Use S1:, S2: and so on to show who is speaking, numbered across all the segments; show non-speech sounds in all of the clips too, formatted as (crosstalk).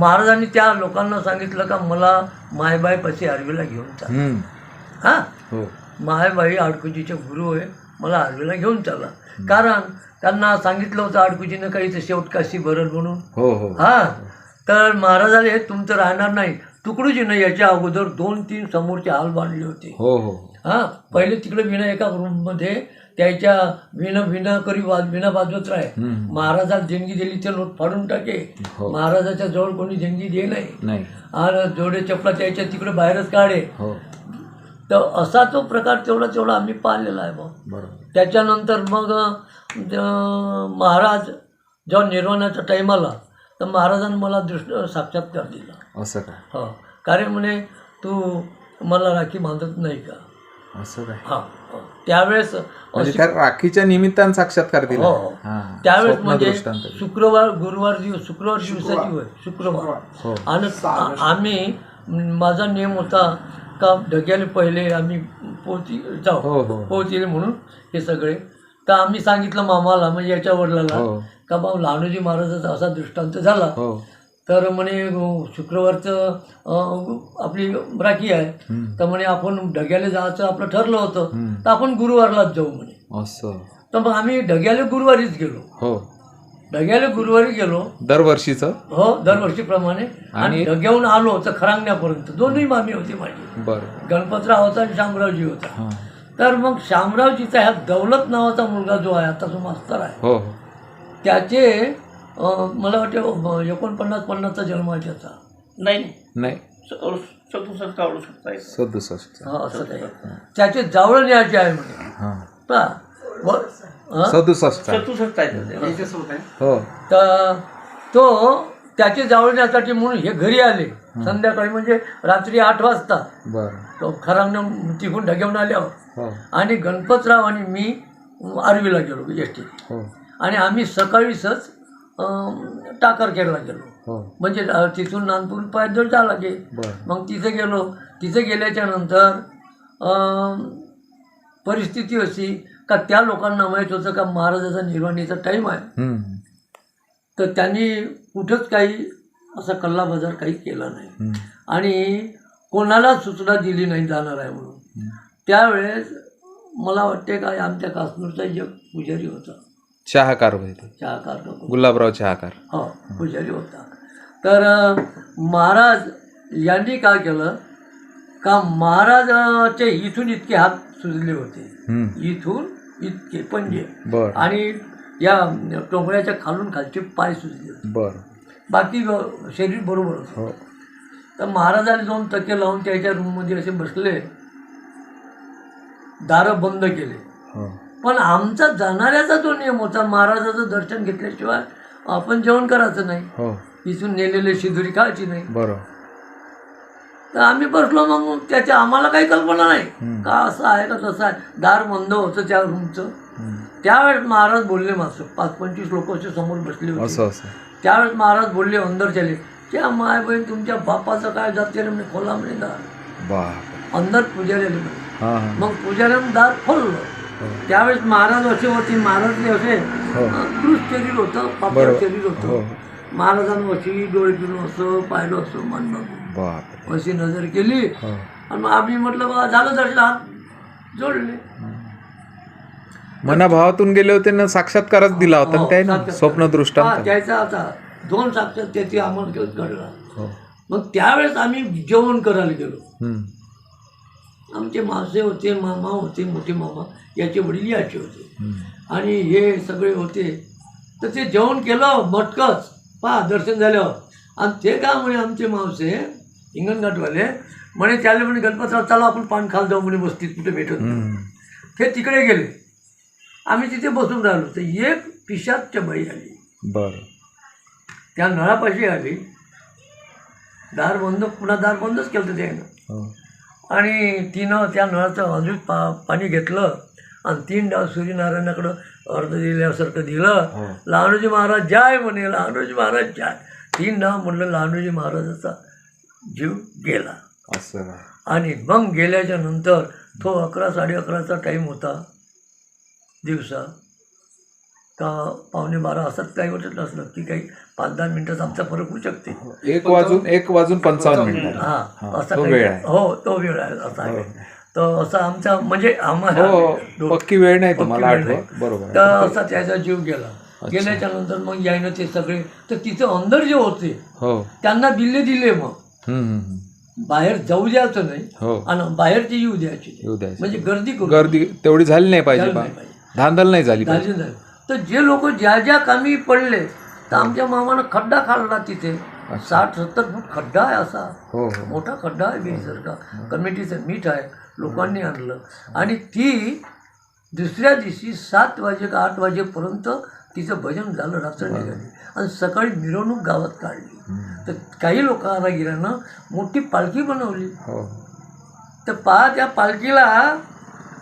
S1: महाराजांनी त्या लोकांना सांगितलं का मला मायबाई पशी आरवीला घेऊन चाल. हा?
S2: हो.
S1: मायबाई आडकुजीचे गुरु आहे मला आरवीला घेऊन चाला. कारण त्यांना सांगितलं होतं आडकुजीनं काही ते शेवटकाशी भरल म्हणून.
S2: हो हो.
S1: हा? तर महाराजाने तुमचं राहणार नाही. तुकडोजीनं याच्या अगोदर दोन तीन समोरचे हाल बांधले होते.
S2: हो हो.
S1: हा? पहिले तिकडे विना एका रूममध्ये त्याच्या विना विना करी वाज विना वाजवत राहे. महाराजाला देणगी दिली ते नोट फाडून टाके.
S2: हो.
S1: महाराजाच्या जवळ कोणी देणगी दे नाही. आणि जोडे चपला त्याच्या तिकडे बाहेरच काढे.
S2: हो.
S1: तर असा तो प्रकार तेवढा तेवढा आम्ही पाहिलेला आहे
S2: बरोबर.
S1: त्याच्यानंतर मग महाराज जेव्हा निर्वाणाचा टाईम आला तर महाराजांनी मला दृष्ट साक्षात्कार दिला.
S2: असं काय?
S1: हा. कारण म्हणे तू मला राखी बांधत नाही का?
S2: असं काय?
S1: हा. त्यावेळेस
S2: म्हणजे त्या राखीच्या निमित्तानं साक्षात्कार दिला.
S1: हो. त्यावेळेस म्हणजे. शुक्रवार गुरुवार दिवस शुक्रवार दिवसाची होय? शुक्रवार.
S2: हो.
S1: आणि आम्ही माझा नियम होता का ढग्याले पहिले आम्ही पोहोची जाऊ.
S2: हो हो.
S1: पोहोचले म्हणून हे सगळे तर आम्ही सांगितलं मामाला म्हणजे याच्या वडिलाला
S2: हो.
S1: का बाबा लहानोजी महाराजाचा असा दृष्टांत झाला.
S2: हो.
S1: तर म्हणे अं, शुक्रवारचं अं, आपली राखी आहे.
S2: हम्म.
S1: तर म्हणे आपण ढग्याला जायचं आपलं ठरलं होतं.
S2: हम्म.
S1: तर आपण गुरुवारलाच जाऊ म्हणे.
S2: असं.
S1: तर मग आम्ही ढग्याले गुरुवारीच गेलो.
S2: हो.
S1: ढग्याले गुरुवारी गेलो.
S2: दरवर्षीचं?
S1: हो दरवर्षीप्रमाणे. आणि
S2: आणि-
S1: ढग्याहून आलो तर खरांगण्यापर्यंत. दोन्ही मामी होती माझी.
S2: बरं.
S1: गणपतराव होता आणि शामरावजी होता.
S2: हां.
S1: तर मग शामरावजीचा ह्या दौलत नावाचा मुलगा जो आहे आता जो मास्तर आहे
S2: हो.
S1: त्याचे अं, मला वाटतं एकोणपन्नास पन्नासचा जन्म आहे त्याचा.
S3: नाही.
S2: नाही.
S3: सदुसष्ट काढू शकता
S2: सदुसष्ट.
S1: हा, असं काही त्याचे जावळं न्यायचे आहे म्हणे.
S2: हां.
S1: पहा. व- हा?
S2: सदुसष्ट
S3: सदुसष्ट आहे
S2: हो.
S1: तर तो त्याचे जावळ न्यायसाठी म्हणून हे घरी आले. संध्याकाळी म्हणजे रात्री आठ वाजता.
S2: बरं.
S1: तो खरांगण तिकून ढग्यावून आल्यावर. आणि गणपतराव आणि मी आरवीला गेलो एस टी.
S2: हो.
S1: आणि आम्ही सकाळीच टाकरखेडला गेलो.
S2: हो.
S1: म्हणजे तिथून नानपूर पायदळ जा लागे
S2: बरं.
S1: मग तिथे गेलो. तिथे गेल्याच्यानंतर परिस्थिती अशी का त्या लोकांना माहीत होतं का महाराजाचा निर्वाणीचा टाईम आहे. तर त्यांनी कुठंच काही असा कल्ला बाजार काही केला नाही. आणि कोणाला सूचना दिली नाही जाणार आहे म्हणून. त्यावेळेस मला वाटते काय आमच्या काश्मीरचा एक पुजारी होता.
S2: चहाकार होते
S1: चहाकार का?
S2: गुलाबराव चहाकार.
S1: हो पुजारी होता. तर अं, महाराज यांनी काय केलं का महाराजाचे इथून इतके हात सुजले होते.
S2: हम्म.
S1: इथून इतके पंजे.
S2: बर.
S1: आणि या टोंगळ्याच्या खालून खालचे पाय सुजले होते.
S2: बर.
S1: बाकी ग- शरीर बरोबर होतं.
S2: हो.
S1: तर महाराजांनी दोन तके लावून त्याच्या रूममध्ये असे बसले. दारं बंद केले.
S2: हो.
S1: पण आमचा जाणाऱ्याचा जो नियम होता महाराजाचं दर्शन घेतल्याशिवाय आपण जेवण करायचं नाही.
S2: हो.
S1: इथून नेलेले शिदुरी खायची नाही.
S2: बरं
S1: तर आम्ही बसलो मग त्याच्या आम्हाला काही कल्पना नाही. का असं आहे का तसं आहे? दार बंद होतं त्या रूमचं. त्यावेळेस महाराज बोलले मात्र पाच पंचवीस लोक असे समोर बसले होते. त्यावेळेस महाराज बोलले अंदर चले त्या माय बहीण तुमच्या बापाचं काय जाते म्हणे खोला म्हणे दार. अंदर पुजारी आले म्हणे
S2: हां
S1: मग पुजाऱ्यानं दार खोललं.
S2: हो.
S1: त्यावेळेस महाराज असे होते महाराज असे
S2: हो.
S1: क्रूज शरीर होतं पापड. शरीर
S2: हो
S1: होतं. महाराजांना अशी डोळे फिरून असं पाहिलं असं
S2: बाप
S1: अशी नजर केली.
S2: हो.
S1: आणि मग आम्ही म्हटलं बा झालं दर्शन हात जोडले.
S2: मनाभावातून गेले होते ना साक्षात्कारच दिला होता ना
S1: हो,
S2: त्याने
S1: साक्षात्कार.
S2: स्वप्न
S1: हा,
S2: दृष्टांत
S1: त्याचा आता दोन साक्षात त्याची आम्हाला घडला.
S2: हो.
S1: मग त्यावेळेस आम्ही जेवण करायला गेलो. आमचे मासे होते मामा होते मोठे मामा याचे वडील याचे होते. आणि हे सगळे होते. तर ते जेवण केलं मटकच. पहा दर्शन झाल्यावर आणि ते काय म्हणे आमचे मावसे हिंगणघाटवाले म्हणे त्याला म्हणे गणपतराव चला आपण पान खाल जाऊ म्हणे बसतीत कुठे भेटत. ते तिकडे गेले. आम्ही तिथे बसून राहिलो. तर एक पिशाच्या बाई आली.
S2: बरं.
S1: त्या नळापाशी आली. दार बंद पुन्हा दार बंदच केलं त्यानं.
S2: हो.
S1: आणि तिनं त्या नळाचं अजून पा पाणी घेतलं. आणि तीन डाव सूर्यनारायणाकडं अर्ध दिल्यासारखं दिलं.
S2: हो.
S1: लहानोजी महाराज जाय म्हणे लहानोजी महाराज जाय. तीन डाव म्हणलं लहानोजी महाराजाचा जीव गेला.
S2: असं.
S1: आणि मग गेल्याच्यानंतर तो अकरा साडे अकराचा टाईम होता. दिवसा. का पावणे बारा असं काही वाटत नसलं की काही पाच दहा मिनिटाचा आमचा फरक होऊ शकते.
S2: एक वाजून एक वाजून पंचावन्न मिनिट.
S1: हा
S2: हा,
S1: असा
S2: तो
S1: काही
S2: वेळ आहे.
S1: हो तो वेळ आहे असा आहे. तर असा आमचा म्हणजे आम्हाला
S2: हो पक्की वेळ नाही तुम्हाला. बरोबर
S1: तर असा त्याचा जीव गेला. गेल्याच्यानंतर मग यायनं ते सगळे तर तिथे अंदर जे होते
S2: हो.
S1: त्यांना दिले दिले मग. बाहेर जाऊ द्यायचं नाही
S2: हो.
S1: आणि बाहेरचे येऊ द्यायचे नाही.
S2: येऊ द्यायचं
S1: म्हणजे गर्दी करू
S2: गर्दी तेवढी झाली नाही पाहिजे. धांदल नाही झाली पाहिजे.
S1: झाली नाही. तर जे लोक ज्या ज्या कामी पडले तर आमच्या मामानं खड्डा खाल्ला तिथे. साठ सत्तर फूट खड्डा आहे असा.
S2: हो हो.
S1: मोठा खड्डा आहे विहीरसारखा कमिटीचं मीठ आहे लोकांनी आणलं. आणि ती दुसऱ्या दिवशी सात वाजे का आठ वाजेपर्यंत तिचं भजन झालं रात्र निघाली आणि सकाळी मिरवणूक गावात काढली. तर काही लोक रागिरानं मोठी पालखी बनवली.
S2: हो.
S1: तर पहा त्या पालखीला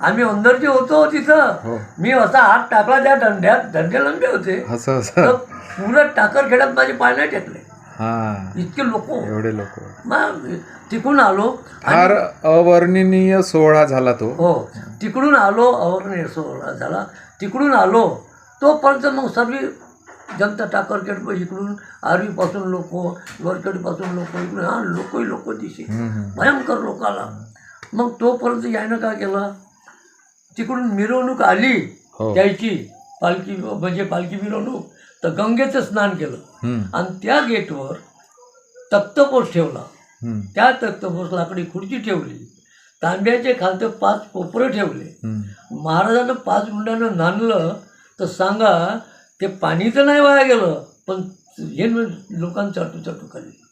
S1: आम्ही अंदर जे होतो तिथं.
S2: हो.
S1: मी असा हात टाकला त्या दंड्यात दंडे लंबे होते.
S2: असं
S1: तर
S2: असं
S1: पुरं टाकर खेड्यात माझे पाय नाही टेकले.
S2: हा.
S1: इतके लोक.
S2: एवढे लोक.
S1: मग तिकडून आलो
S2: फार अवर्णनीय सोहळा झाला तो.
S1: हो. तिकडून आलो अवर्णीय सोहळा झाला. तिकडून आलो. तोपर्यंत मग सर्व जनता टाकरखेड इकडून आरवीपासून लोक वरखेडपासून लोक इकडून हा लोकही लोक दिसे. भयंकर लोकाला. मग तोपर्यंत यानं काय केलं? तिकडून मिरवणूक आली
S2: हो.
S1: त्याची पालखी म्हणजे पालखी मिरवणूक तर गंगेचं स्नान केलं.
S2: हम्म,
S1: आणि त्या गेटवर तक्तपोष ठेवला.
S2: हम्म,
S1: त्या तक्तपोष लाकडी खुर्ची ठेवली. तांब्याचे खालते पाच कोपरं ठेवले.
S2: हम्म.
S1: महाराजानं पाच गुंडानं नाणलं तर सांगा ते पाणी तर नाही वाया गेलं पण हे न लोकांनी चाटू चाटू खाल्ली.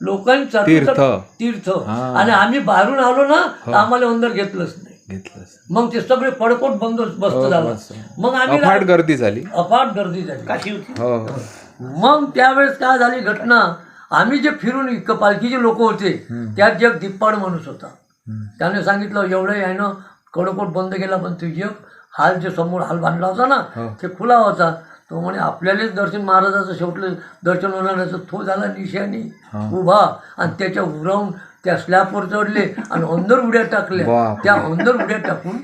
S1: लोकांनी चाटू
S2: तीर्थ.
S1: चाटू तीर्थ.
S2: हा.
S1: आणि आम्ही बाहेरून आलो ना तर आम्हाला अंदर घेतलंच नाही.
S2: घेतलंच
S1: मग ते सगळे पडकोट बंद बसत
S2: हो,
S1: झालं. मग आम्ही
S2: अफाट गर्दी झाली.
S1: अफाट गर्दी झाली.
S3: काशी होती?
S2: हो.
S1: मग त्यावेळेस काय झाली घटना? आम्ही जे फिरून इतकं पालखीचे लोक होते त्यात जग दिप्पाड माणूस होता. त्याने सांगितलं एवढं यानं कडकोट बंद केला पण तुझी हाल जे समोर हाल बांधला होता ना
S2: हो.
S1: ते खुला होता. तो म्हणे आपल्यालाच दर्शन महाराजाचं शेवटलं दर्शन होणार तो झाला निशाणी. उभा आणि त्याच्या उरावून त्या स्लॅबवर चढले आणि अंदर उड्या टाकल्या. त्या अंदर उड्या टाकून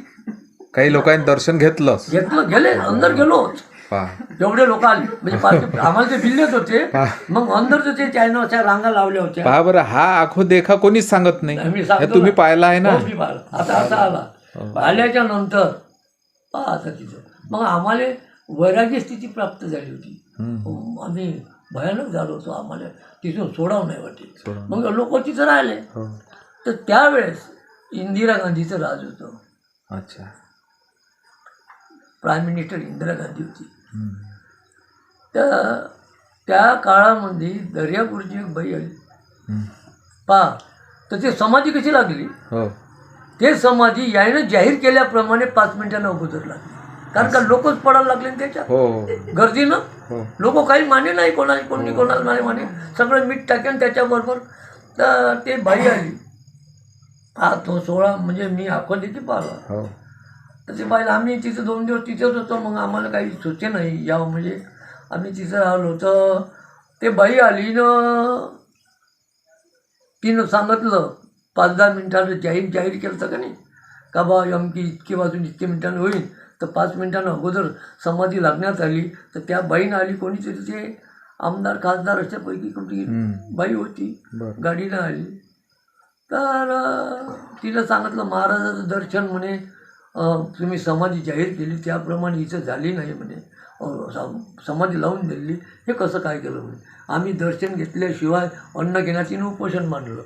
S2: काही लोकांनी दर्शन घेतलंच.
S1: घेतलं गेले अंदर गेलोच एवढे लोक आले. म्हणजे आम्हाला ते बिल्लेच होते. मग अंदरचं ते चायनाच्या रांगा लावल्या होत्या.
S2: पहा बरं हा आखो देखा कोणीच सांगत नाही. हे
S1: सांगतो
S2: तुम्ही
S1: ना.
S2: पाहिला आहे ना?
S1: हो, मी पाहिला. आता असा आला. आल्याच्यानंतर पहा आता तिथं. मग आम्हाला वैराग्य स्थिती प्राप्त झाली होती.
S2: हम्म.
S1: आम्ही भयानक झालो होतो आम्हाला. तिथून सोडावं नाही वाटे
S2: सोडावं.
S1: मग लोक तिथं राहिले.
S2: हो.
S1: तर त्यावेळेस इंदिरा गांधीचं राज होतं.
S2: अच्छा.
S1: प्राईम मिनिस्टर इंदिरा गांधी होती. तर त्या काळामध्ये दर्यापूरची एक बाई आली. पहा तर ती समाधी कशी लागली?
S2: हो.
S1: ते समाधी यायनं जाहीर केल्याप्रमाणे पाच मिनिटांना अगोदर लागली. कारण का लोकच पडायला लागले त्याच्यात.
S2: हो.
S1: गर्दीनं?
S2: हो.
S1: लोक काही माने नाही कोणाला कोणी कोणाला नाही माने सगळं मीठ टाकेन त्याच्याबरोबर. तर ते बाई आली. हा तो सोहळा म्हणजे मी अकोले की पाहिला.
S2: हो.
S1: तर ते बाईला आम्ही तिथं दोन दिवस तिथेच होतो मग आम्हाला काही सुचे नाही. यावं म्हणजे आम्ही तिथं राहिलो तर ते बाई आली न तिनं सांगितलं पाच दहा मिनिटानं जाहीर जाहीर केलं का नाही? का बा अमकी इतके वाजून इतके मिनिटानं होईल. तर पाच मिनिटानं अगोदर समाधी लागण्यात आली. तर त्या बाईनं आली कोणीतरी ते आमदार खासदार अशापैकी कुठली. बाई होती. गाडीनं आली. तर तिला सांगितलं महाराजाचं दर्शन म्हणे तुम्ही समाधी जाहीर केली. त्याप्रमाणे इथं झाली नाही म्हणे. समाधी लावून दिली. हे कसं काय केलं म्हणे? आम्ही दर्शन घेतल्याशिवाय अन्न घेण्याची उपोषण मांडलं.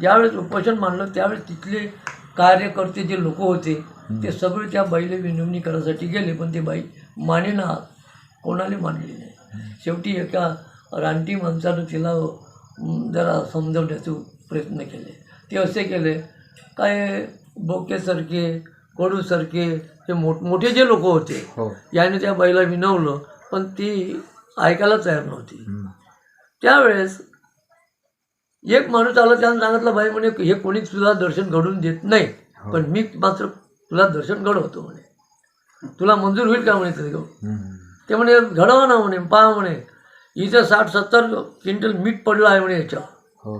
S1: ज्यावेळेस उपोषण मांडलं त्यावेळेस तिथले कार्यकर्ते जे लोक होते ते सगळे त्या बाईला विनवणी करायसाठी गेले पण ते बाई मानेना कोणाला मानली नाही. शेवटी एका रानटी माणसानं तिला जरा समजवण्याचे प्रयत्न केले. ते असे केले काय बोकेसारखे कडूसारखे हे मोठ मोठे जे लोक होते
S2: हो.
S1: याने त्या बाईला विनवलं पण ती ऐकायला तयार नव्हती. त्यावेळेस एक माणूस आला त्यानं सांगितलं बाई म्हणे हे कोणीच तुला दर्शन घडवून देत नाही पण मी मात्र तुला दर्शन घडवतो म्हणे. तुला मंजूर होईल का? म्हणे ते
S2: हम्म.
S1: ते म्हणे घडवा ना म्हणे पहा म्हणे. इथं साठ सत्तर क्विंटल मीठ पडलं आहे म्हणे याच्यावर
S2: हो.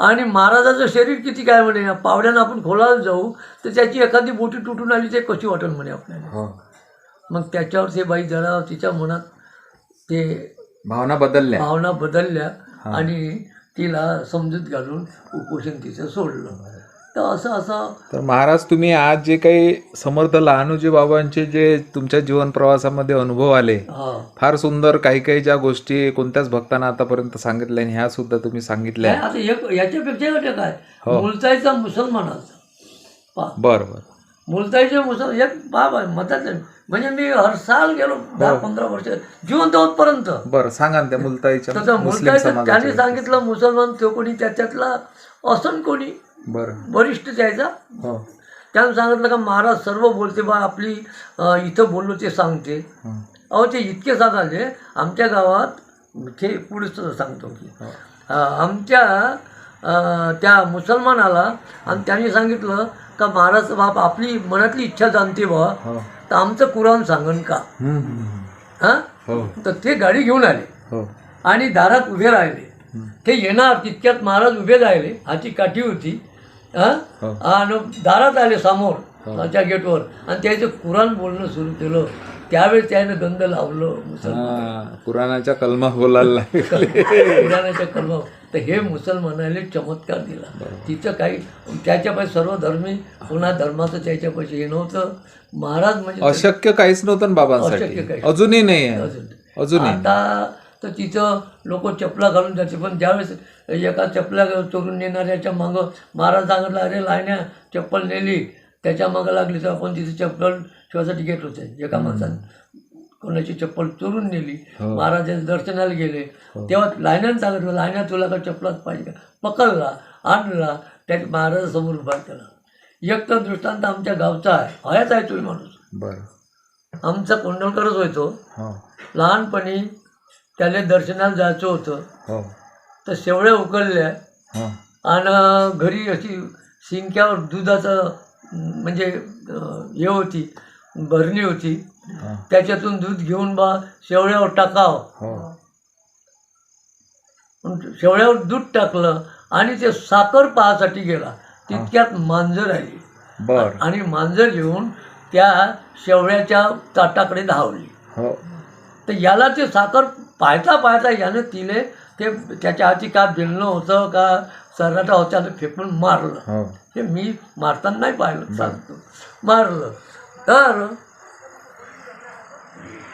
S1: आणि महाराजाचं शरीर किती काय म्हणे पावड्यानं आपण खोलायला जाऊ तर त्याची एखादी बोटी तुटून आली ते कशी वाटेल म्हणे आपल्याला.
S2: हो.
S1: मग त्याच्यावर ते बाई जरा तिच्या मनात ते
S2: भावना बदलल्या.
S1: भावना बदलल्या आणि तिला समजूत घालून उपोषण तिचं सोडलं. तर असं असं
S2: तर महाराज तुम्ही आज जे काही समर्थ लहानूजी बाबांचे जे तुमच्या जीवन प्रवासामध्ये अनुभव आले
S1: हा.
S2: फार सुंदर काही काही ज्या गोष्टी कोणत्याच भक्तांना आतापर्यंत सांगितल्या आणि ह्या सुद्धा तुम्ही सांगितल्या.
S1: नाही, आता एक याच्यापेक्षा काय?
S2: हो.
S1: मुलताईचा मुसलमानाचा. पा
S2: बरं बरं.
S1: मुलताईचे मुसल एक बाब आहे मतात म्हणजे मी हर साल गेलो दहा. पंधरा वर्ष जिवंत होतपर्यंत
S2: बरं सांगा ना त्या मुलताईच्या
S1: तसं मुलताईचं त्यांनी सांगितलं मुसलमान तो कोणी त्याच्यातला असन कोणी?
S2: बरं.
S1: वरिष्ठ त्याचा.
S2: हो.
S1: त्यानं सांगितलं का महाराज सर्व बोलते बा आपली इथं बोललो ते सांगते. अहो ते इतके सांगाले आमच्या गावात ते पुढे सांगतो की.
S2: हो.
S1: आमच्या त्या मुसलमानाला आणि त्यांनी सांगितलं का महाराज बाप आपली मनातली इच्छा जाणते बा
S2: हो.
S1: तर आमचं कुराण सांगन का?
S2: हं, हं,
S1: तर ते गाडी घेऊन आले.
S2: हो.
S1: आणि दारात उभे राहिले. ते येणार तितक्यात महाराज उभे राहिले. हाती काठी होती. आणि दारात आले समोर त्याच्या गेटवर. आणि त्याचं कुराण बोलणं सुरू केलं. त्यावेळेस त्यानं गंध लावलं मुसलमान
S2: पुराणाच्या कलमा बोलायला
S1: कुराणाच्या कलम तर हे मुसलमानाले चमत्कार दिला. तिचं काही त्याच्यापाशी सर्व धर्मी पुन्हा धर्माचं त्याच्यापाशी हे नव्हतं. महाराज म्हणजे
S2: अशक्य काहीच नव्हतं ना
S1: अशक्य
S2: बाबांसाठी
S1: काहीच.
S2: अजूनही नाही
S1: अजून.
S2: अजूनही
S1: आता तर तिथं लोक चपला घालून जाते पण ज्यावेळेस एका चपला चोरून नेणाऱ्याच्या मागं महाराज सांगितलं अरे लायण्या चप्पल नेली. त्याच्या मागं लागली तर आपण तिथे चप्पल शिवासाठी घेत होते एका माणसाने कोणाची चप्पल चोरून नेली महाराजांच्या दर्शनाला गेले. तेव्हा लायण्यानं सांगितलं लायण्या तुला का चप्पलाच पाहिजे का? पकडला आणला त्या महाराजासमोर उभा केला. एक तर दृष्टांत आमच्या गावचा आहे. हयाच आहे तुम्ही माणूस.
S2: बरं.
S1: आमचा कोंडलकरच होतो
S2: हो.
S1: लहानपणी त्याला दर्शनाला जायचं होतं.
S2: हो.
S1: तर शेवळ्या उकळल्या.
S2: हो.
S1: आणि घरी अशी शिंक्यावर दुधाचं म्हणजे हे होती. भरणी होती. त्याच्यातून दूध घेऊन बा शेवळ्यावर टाकाव.
S2: हो.
S1: शेवळ्यावर दूध टाकलं आणि ते साखर पाहासाठी गेला. तितक्यात मांजर आली.
S2: बर.
S1: आणि मांजर येऊन त्या शेवळ्याच्या ताटाकडे धावली.
S2: हो.
S1: तर याला ते साखर पाहता पाहता यानं तिले ते त्याच्या हाती का बिलणं होतं का सर्राटा होता फेकून मारलं.
S2: हो.
S1: हे मी मारताना नाही पाहिलं सांगतो. मारलं. तर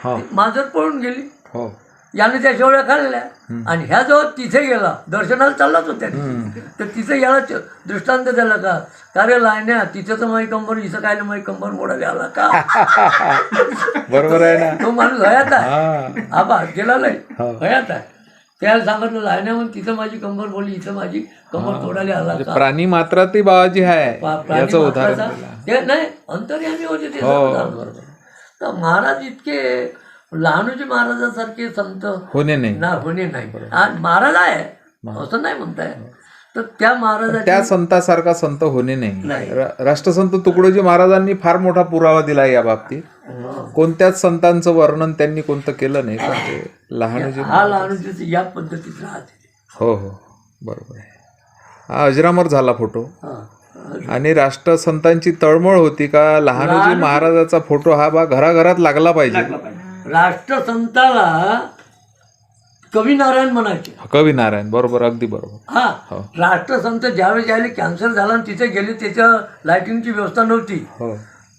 S2: हो.
S1: मांजर पळून गेली.
S2: हो.
S1: याने त्या शेवळ्या खाल्ल्या. आणि ह्या जवळ तिथे गेला दर्शनाला चाललाच होत्या तर तिथे याला दृष्टांत दिला का? का रे लायण्या तिथे तर माई कंबर इथं काय माई कंबर मोडायला आला का? (laughs)
S2: बरोबर आहे ना.
S1: तो माणूस हयात आहे.
S2: हा.
S1: आबा गेला नाही
S2: हो.
S1: हयात आहे. त्याला सांगितलं म्हणून तिथं माझी कंबर बोलली इथं माझी कंबर तोडायला आला का
S2: प्राणी मात्रातही बाबाजी आहे
S1: पा- प्राणी
S2: याचं उदाहरण
S1: मात्राचा-
S2: दिलं.
S1: ते नाही अंतर्यामी होते ते
S2: हो.
S1: तर महाराज इतके लहानोजी महाराजासारखे संत
S2: होणे नाही.
S1: ना होणे नाही. महाराज आहे असं नाही म्हणताय. तर त्या
S2: त्या संतासारखा संत होणे नाही. राष्ट्रसंत तुकडोजी महाराजांनी फार मोठा पुरावा दिला या बाबतीत. कोणत्याच संतांचं वर्णन त्यांनी कोणतं केलं नाही पण ते लहानोजी
S1: हा लहानोजीचं या पद्धतीत राहते
S2: हो हो. बरोबर आहे. हा अजरामर झाला फोटो. आणि राष्ट्रसंतांची तळमळ होती का? लहानोजी महाराजाचा फोटो हा बा घराघरात लागला पाहिजे.
S1: राष्ट्रसंताला कवी नारायण म्हणायचे.
S2: कवी नारायण बरोबर अगदी बरोबर.
S1: हा
S2: हो.
S1: राष्ट्रसंत ज्यावेळेस ज्यावेळी कॅन्सर झाला आणि तिथे गेले त्याच्या लाईटिंगची व्यवस्था नव्हती.
S2: हो.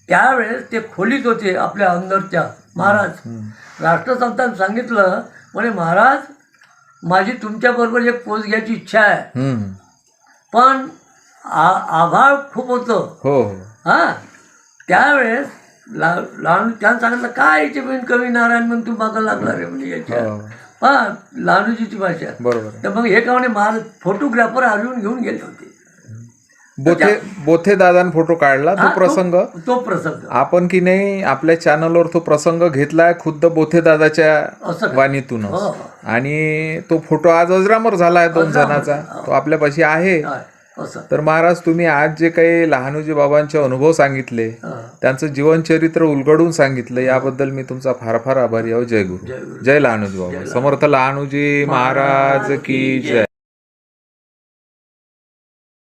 S1: त्यावेळेस ते खोलीत होते आपल्या अंदरच्या महाराज. राष्ट्रसंतांनी सांगितलं म्हणे महाराज माझी तुमच्याबरोबर एक पोच घ्यायची इच्छा आहे. पण आभाळ खूप होतं.
S2: हो हो.
S1: हां. त्यावेळेस ला लहान त्यानं सांगितलं काय याचे कवी नारायण म्हणून तू मागं लागला रे? म्हणजे याच्या
S2: हो
S1: हा लहानूजीची भाषा.
S2: बरोबर.
S1: तर मग हे का म्हणे महाराज फोटोग्राफर हरवून घेऊन गेले होते.
S2: बोथे बोथे दादान फोटो काढला
S1: हा,
S2: तो प्रसंग?
S1: तो प्रसंग.
S2: आपण की नाही आपल्या चॅनलवर तो प्रसंग घेतलाय खुद्द बोथे दादाच्या
S1: असं का?
S2: वाणीतूनच.
S1: हो.
S2: आणि तो फोटो आज अजरामर झालाय दोन जणांचा. तो आपल्यापाशी आहे. तर महाराज तुम्ही आज जे काही लहानोजी बाबांचे अनुभव सांगितले. त्यांचं जीवनचरित्र उलगडून सांगितलं याबद्दल मी तुमचा फार फार आभारी आहो. जय गुरु. जय लहानोजी बाबा. समर्थ लहानोजी महाराज की जय.